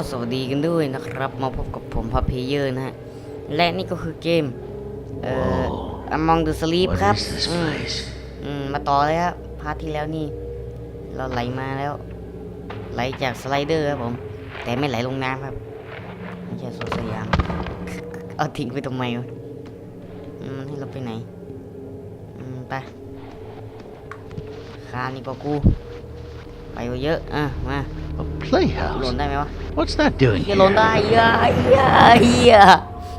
ก็สวัสดีกันด้วยนะครับ มาพบกับผมพับเพเยอร์นะฮะ และนี่ก็คือเกม เอ่อ Among the Sleep What ครับ is this อืม place? อืมมาต่อเลยครับพาร์ทที่แล้วนี่ เราไหลมาแล้ว ไหลจากสไลเดอร์ครับผม แต่ไม่ไหลลงน้ำครับ ไม่ใช่สวนสยาม เอาทิ้งไปทำไมวะอืมมันให้เราไปไหน อืม ไปคานี่ก็กู ไปเยอะ อะ มา A หล่น playhouse? ได้ไหมวะ What's that doing เฮีย here? หล่นได้เฮียเฮียเฮีย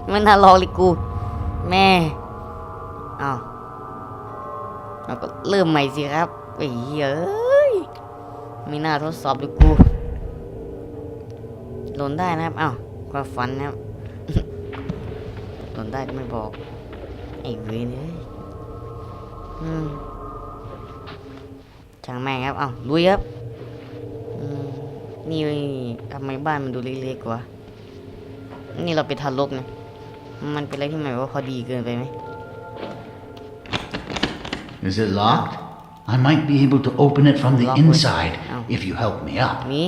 ไม่น่ารอเลยกู แม่อ้าวเราก็เริ่มใหม่สิครับไอ้เหี้ยเอ้ยไม่น่าทดสอบเลยกูหล่นได้นะครับอ้าวความฝันนะครับหล่นได้ก็ไม่บอก ไอ้เวรเอ้ยอืมช่างแม่งครับอ้าวลุยครับอืม นี่ทำไมบ้านมันดูเล็กๆกว่า นี่เราไปทารกเนี่ยมันเป็นอะไรที่หมายว่าพอดีเกินไปไหม Is it locked? I might be able to open it from the Lock with- inside Oh. if you help me up. หมี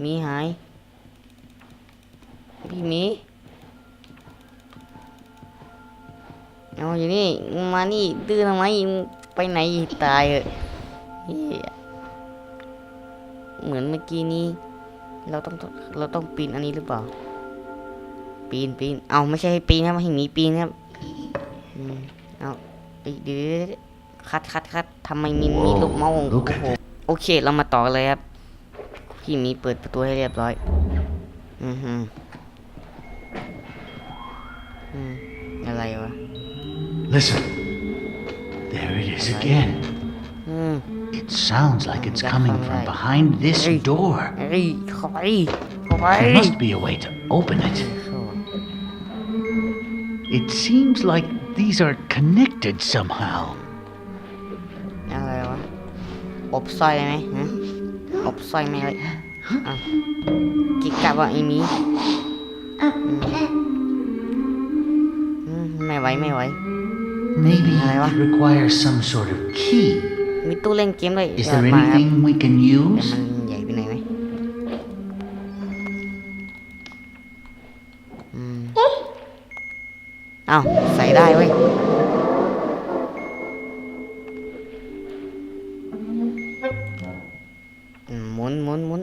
หมีหาย พี่หมีเอาอยู่นี่มึงมานี่ดื้อทำไมมึงไปไหนตายเหอะ เหี้ยเหมือนเมื่อกี้นี้ เราต้องเราต้องปีนอันนี้หรือเปล่า ปีนปีนเอาไม่ใช่ให้ปีนครับให้หมีปีนครับอืมเอาเอ้ยเดี๋ยวเดี๋ยวเดี๋ยวคัดคัดคัดทำไมมีมีลูกเมาส์ของ Look โอ้ at โหโอเค เรามาต่อกันเลยครับพี่หมีเปิดประตูให้เรียบร้อย อือฮึอืมอะไรวะ Listen. There it is again. อืม It sounds like it's coming from behind this door. There must be a way to open it. It seems like these are connected somehow. Maybe it requires some sort of key. มีตู้เล่นเกมด้วย Is เดี๋ยว there มาครับ anything we can แต่ use? มันใหญ่ไปไหนไหมอืมอ้าวใส่ได้เว้ย อืมหมุนหมุนหมุน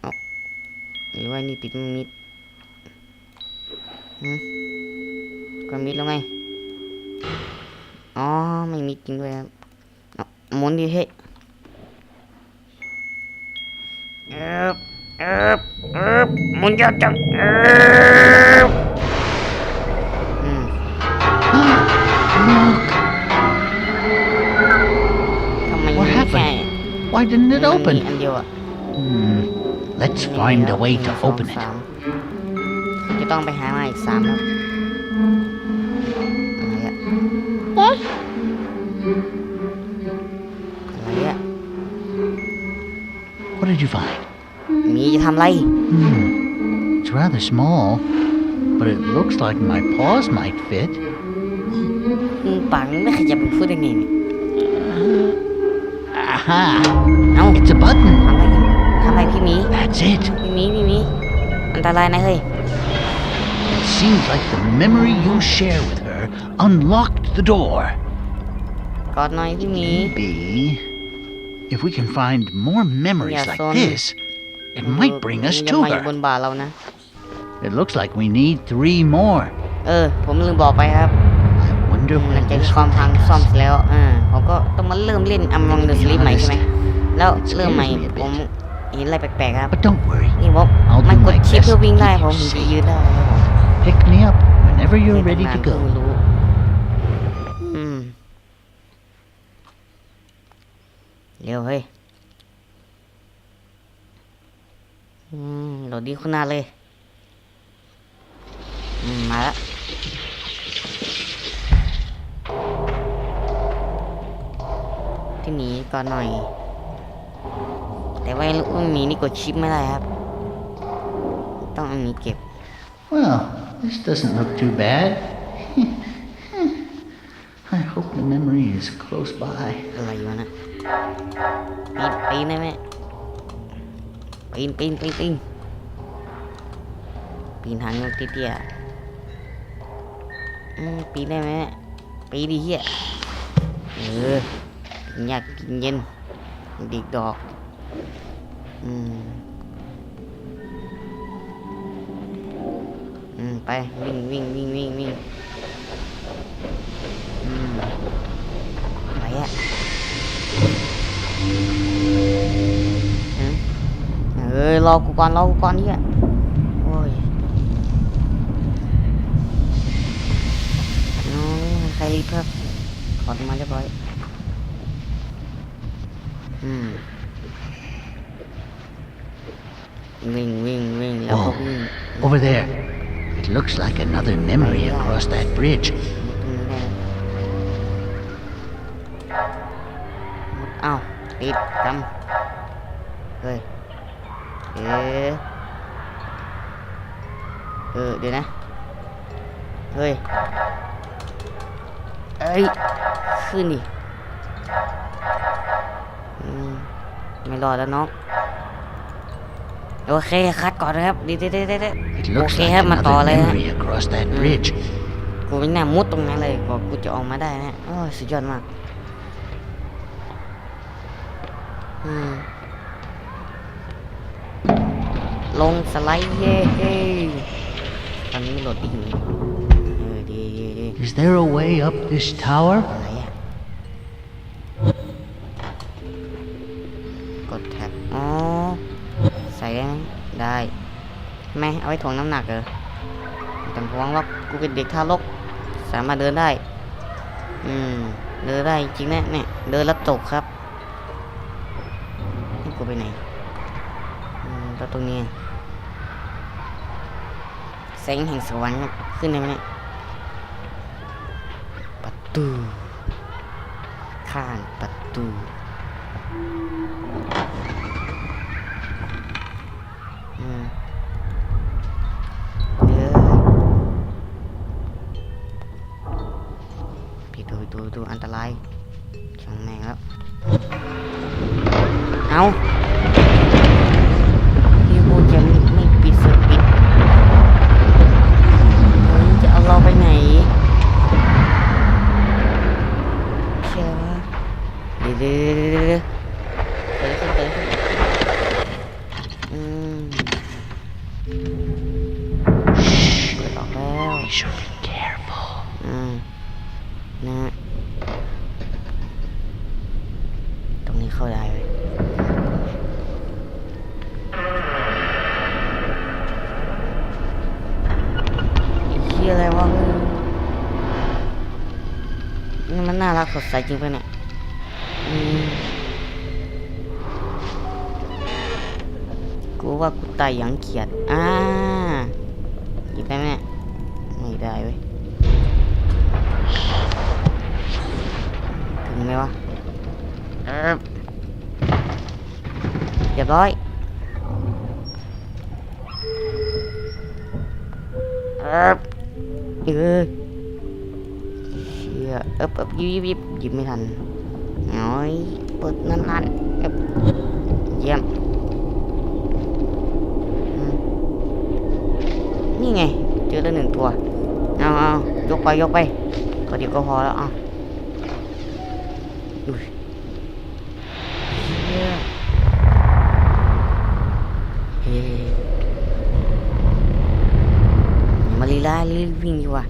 เอาหรือว่านี่ปิดไม่มิดหืมก็มิดแล้วไง อ๋อ ไม่มิดจริงด้วยครับ เอาหมุนดิเฮ้ยเอ๊บเอ๊บเอ๊บหมุนยากจังเอ๊บอืม Look, ทำไม What มันไม่แค่ happened? why didn't it มันมี open? อันเดียวอะ Hmm. Let's find a way to open it. จะต้องไปหามาอีกสามครับอ What did you find? มีจะทำไร Hmm. It's rather small, but it looks like my paws might fit. มึงปากมึงไม่ขยับมึงพูดได้ไงเนี่ย Aha! เอ้า It's a button. ทำอะไรกันทำอะไรพี่หมี That's it. พี่หมีพี่หมีอันตรายนะเฮ้ย It seems like the memory you share with her unlocked the door. กอดหน่อยพี่หมี Maybe if we can find more memories Yeah, like son. this, it might bring us อย่า to มาอยู่บ her. นบ่าเรานะ It looks like we need three more. เออ ผมลืมบอกไปครับ I wonder หลัง where จาก this ที่ความ will พัง take ซ่อม us. เสร็จแล้ว อ่าผมก็ต้องมาเริ่มเล่น Among the Sleep ใหม่ใช่ไหม แล้วเริ่มใหม่ผมเห็นอะไรแปลกๆครับ But don't worry. นี่ผม I'll do มันกด my ชิป best เพื่อวิ่งได้ to keep ผม you ถึงจะ safe. ยืนได้ครับผม Pick me up whenever you're เล่น ready ตั้ง to นานเพิ่ง go. รู้ เร็วเฮ้ยโหลดดีขึ้นหน้าเลยมมาแล้วที่หมีก่อนหน่อย แต่ว่าลูกหมีนี่กดชิปไม่ได้ครับ ต้องเอาหมีเก็บ Well, this doesn't look too bad. I hope the memory is close by. อะไรวะนะปีนปีนได้ไหมปีนปีนปีนปีนปีนทางยกเตี้ยอืมปีนได้ไหมปีนดิเฮียเออกินยากกินเย็นดิกดอกอืมอืมไปวิ่งวิ่งวิ่งวิ่งวิ่ง อืมไปอะอืมเอ้ยรอกูก่อนรอกูก่อนเฮียโอ้ยน้องใครรีบครับขอดมาเรียบร้อย อืมวิ่งวิ่งวิ่งแล้วก็วิ่ง Over there. It looks like another memory across that bridge. ติดกำเฮ้ย เอ๊ะเออ เดี๋ยวนะ เฮ้ย เอ้ย ขึ้นดิอืมไม่รอดแล้วน้อง โอเค คัดก่อนนะครับเดีเดี๋ยวเดี๋ยวเดี๋ยว It โอ looks เค like ครับมาต่อ another เลยฮะ memory across that bridge. กูไม่น่ามุดตรงนั้นเลยกว่ากูจะออกมาได้นะ โอ้ยสุดยอดมากอืม ลงสไลด์เย้เฮ้ตอนนี้โหลดดิ้งอยู่เออดีดีดี Is there a way up this tower? อะไรอะกดแท็บอ๋อใส่ได้ไหมได้ไหมเอาไว้ถ่วงน้ำหนักเหรอไม่ต้องห่วงหรอกกูเป็นเด็กทารกสามารถเดินได้ อืม เดินได้จริงๆนะเนี่ย เดินแล้วตกครับให้ กูไปไหนแล้วตรงนี้แสงแห่งสวรรค์ขึ้นได้ไหมเนี่ยประตูข้างประตูเฮ้ยพี่ดูดูดูอันตรายช่างแม่งแล้ว เอาพี่พูดจะไม่ปิดสปิดจะเอาเราไปไหนเชื่อวะเดี๋ยวเดี๋ยวเดี๋ยวเดี๋ยวเดี๋ยวเดอะไรขึ้นไรขึ้นอืมเปิดออกแล้ว We should be careful. อืมนะฮะตรงนี้เข้าได้เลยไอ้เฮียอะไรวะเฮ้ยนี่มันน่ารักสด ใสจริงปะเนี่ยอืมกูว่ากูตายอย่างเขียด อ่าหยิบได้ไหมเนี่ยไม่ได้เว้ย ถึงไหมวะเออเรียบร้อยเออเออเชี่ ยเอบเอบยิบยิบยิบหยิบไม่ทันน้อยเปิดนั่นนั่นเอบเยี่ยมนี่ไง เจอแล้วหนึ่งตัว เอาเอายกไปยกไปก็เดี๋ยวก็พอแล้วอะอุ้ยเหี้ยเฮ้ยอย่ามาลีลารีบวิ่งดีกว่า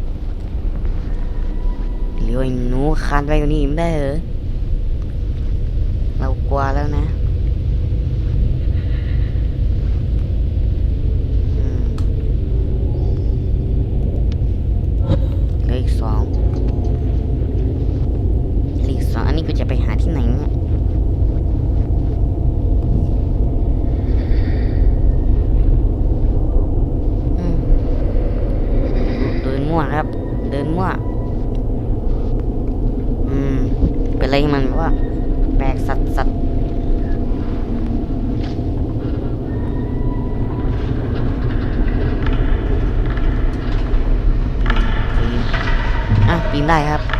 เลี้ยวไอ้หนูคานไปกว่านี้ไม่ได้เหรอเรากลัวแล้วนะอีกสองลีกสองอันนี้กูจะไปหาที่ไหนเนี่ยอืมเดินมั่วครับ เดินมั่ว อืม เป็น อะไรมันว่าแปลกสัตว์สัตว์อะปีนได้ครับ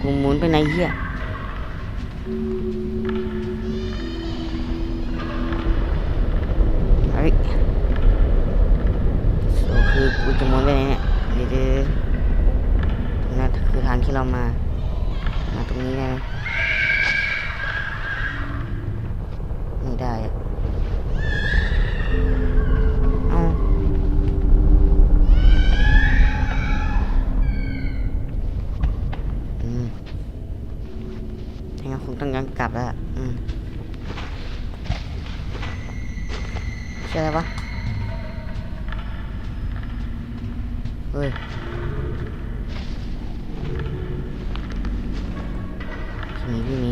กูหมุนไปไหนเฮียเฮ้ยโซคือกูจะหมุนไปไหนเนี่ยเดี๋ยวเดี๋ยวเดี๋ยวนั่นคือทางที่เรามา มาตรงนี้ได้ไมไม่ได้ ถ้างั้นคงต้องยังกลับแล้วอืมเชื่ออะไรวะเฮ้ยพี่หมีพี่หมี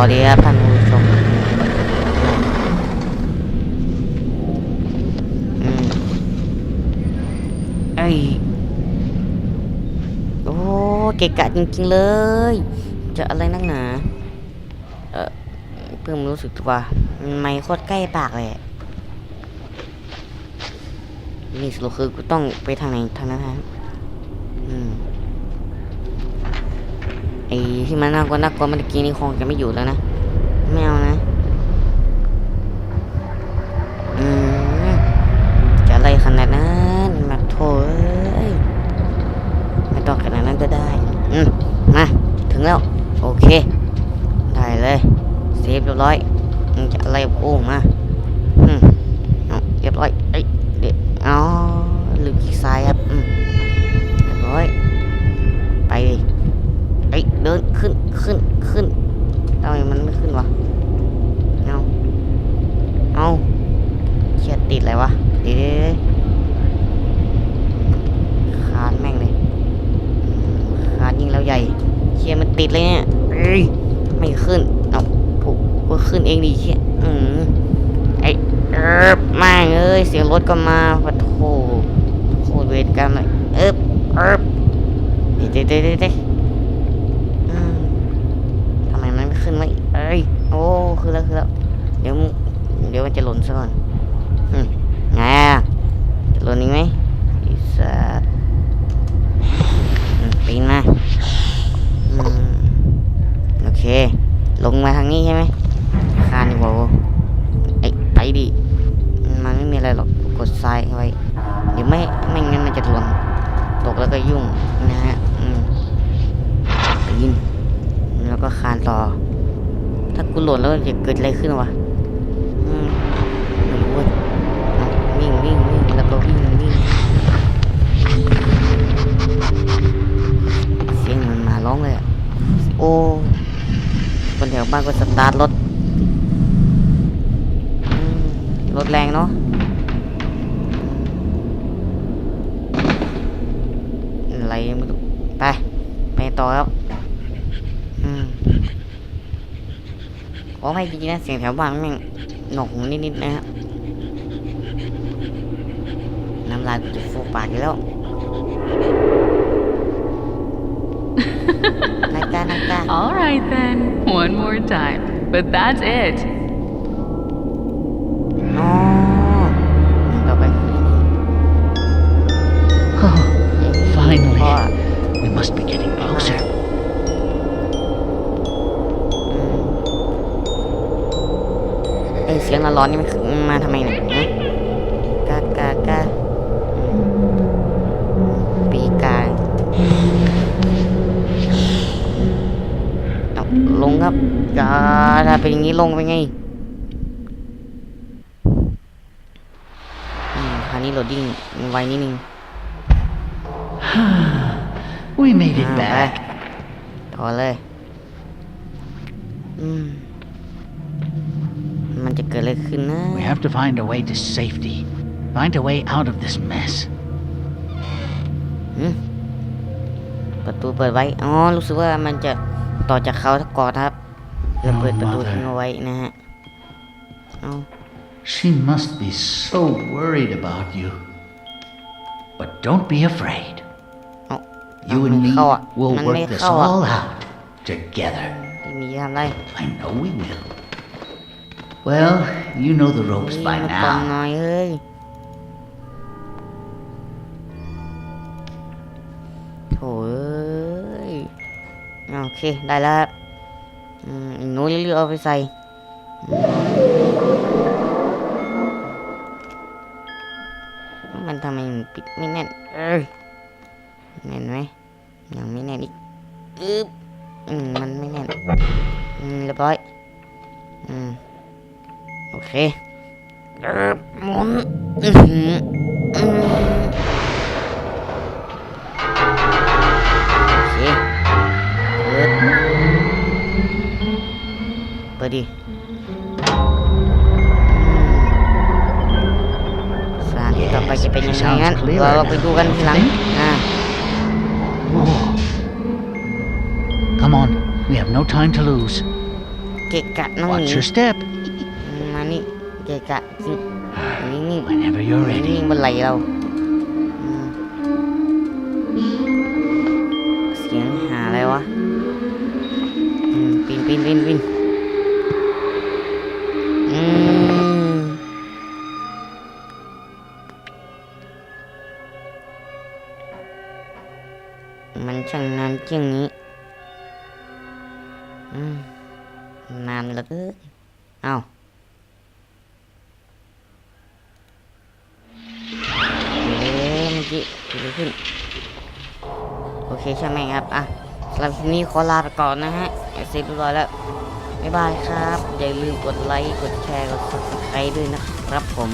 ำยังไงกันต่อดีครับท่านผู้ชมอืมเอ้ยโอ้เกะกะจริงๆเลย จะอะไรนักหนา เออเพิ่งรู้สึกว่ามันไม่โคตรใกล้ปากเลยอะนี่สรุปคือกูต้องไปทางไหนทางนั้นฮะอืม ไอ้ที่มันน่ากลัวน่ากลัวเมื่อกี้นี่คงจะไม่อยู่แล้วนะไม่เอานะอืมจะอะไรขนาดนั้นมาโถยไม่ต้องขนาดนั้นก็ได้ อืมมาถึงแล้ว โอเค ได้เลยเซฟเรียบร้อยมึงจะอะไรกูมาอืมเอาเรียบร้อยเอ้ยเดี๋ยว อ๋อลืมคลิกซ้ายครับ อืมเรียบร้อย ไปดิเอ้ยเดินขึ้น ขึ้น ขึ้นทำไมมันไม่ขึ้นวะ เอาเอาเชียติดอะไรวะเดี๋ยวเดี๋ยวเดี๋ยวคานแม่งเลยอืมคานยิงแล้วใหญ่ เชียมันติดเลยเนี่ยเอ้ย ไม่ขึ้น เอาผูกก็ขึ้นเองดิเชียอืมไอเอิบแม่งเอ้ย เสียงรถ ก็มาปะโถโคตรเวรกรรมเลยเอิบเอิบเดี๋ยวเดี๋ยวเดี๋ยวเดี๋ยวทำไมมันไม่ขึ้นวะเอ้ย โอ้ขึ้นแล้วขึ้นแล้วเดี๋ยวเดี๋ยวมันจะหล่นซะก่อนอืมไงอะจะหล่นอีกไหมอีสัตปีนมาอืมโอเค ลงมาทางนี้ใช่ไหม ก็ยุ่งนะฮะอืมปีนแล้วก็คานต่อ ถ้ากูหล่นแล้วจะเกิดอะไรขึ้นวะอืมไม่รู้วิ่งวิ่งวิ่งแล้วก็วิ่งวิ่งเสียงมันมาร้องเลยอะโอ้คนแถวบ้านก็สตาร์ทรถรถแรงเนาะอะไรไม่รู้ไป ไปต่อครับ อืมข อให้ดีนะเสียงแถวบ้านแม่งหนวกหูนิดๆนะฮะน้ำลายกูจะฟูปากอยู่แล้วนักกานักกา All right then, one more time. But that's it. อ๋อต่อไปคือนี่ Oh, เอ๊ะ Finally. พ่อ we must be getting สียงร้อนๆนี่มันคือมาทำไมเนี่ยฮะกากากาอืมปีกาเอาลงครับกาถ้าเป็นอย่างนี้ลงไปไงอืมคราวนี้โหลดดิ้งไวนิดนึง We made it อ่าไป back. ต่อเลย อืม มันจะเกิดอะไรขึ้นนะ We have to find a way to safety. Find a way out of this mess. หืมประตูเปิดไว้ อ๋อ รู้สึกว่ามันจะต่อจากเขาทักก่อนครับเราเปิดประตูทิ้งเอาไว้นะฮะ เอา She must be so worried about you. But don't be afraid. เอา You มั and น me เข้าอ่ะ will มันไม่ work this เข้าอ่ะ all out together. ไม่มีทำไร I know we will. Well, you know the ropes นี่ by มาก่อนห now. น่อยเฮ้ยโถ่เอ้ยอ่าโอเคได้แล้วครับอืมหนูเลือกเอาไปใส่อืมมันทำไมมันปิดไม่แน่นเอ้ยแน่นไหมยังไม่แน่นอีกอึ๊บอืมมันไม่แน่นอืมเรียบร้อยอืม โอเคเออหมุนอื้อหืออืมโอเคเปิดเปิดดิสถานที่ต่อไปจะเป็นยังไงงั้นเราเราไปดูกันทีหลังอ่า Whoa. Come on, we have no time to lose. เกะกะน้องห Watch นี your step มานี่เกะกะจริงนิ่งๆ whenever you're นิ่ ready. งๆบนไหลเราอืมเสียงหาอะไรวะอืมปีนปีนปีนปีนอืมมันช่างนานจังนี้ ดีขึ้น โอเคใช่ไหมครับ อะสำหรับคลิปนี้ขอลาไปก่อนนะฮะเสร็จเรียบร้อยแล้ว บ๊ายบายครับ อย่าลืมกดไลค์ กดแชร์ กดซับสไครต์ด้วยนะครับผม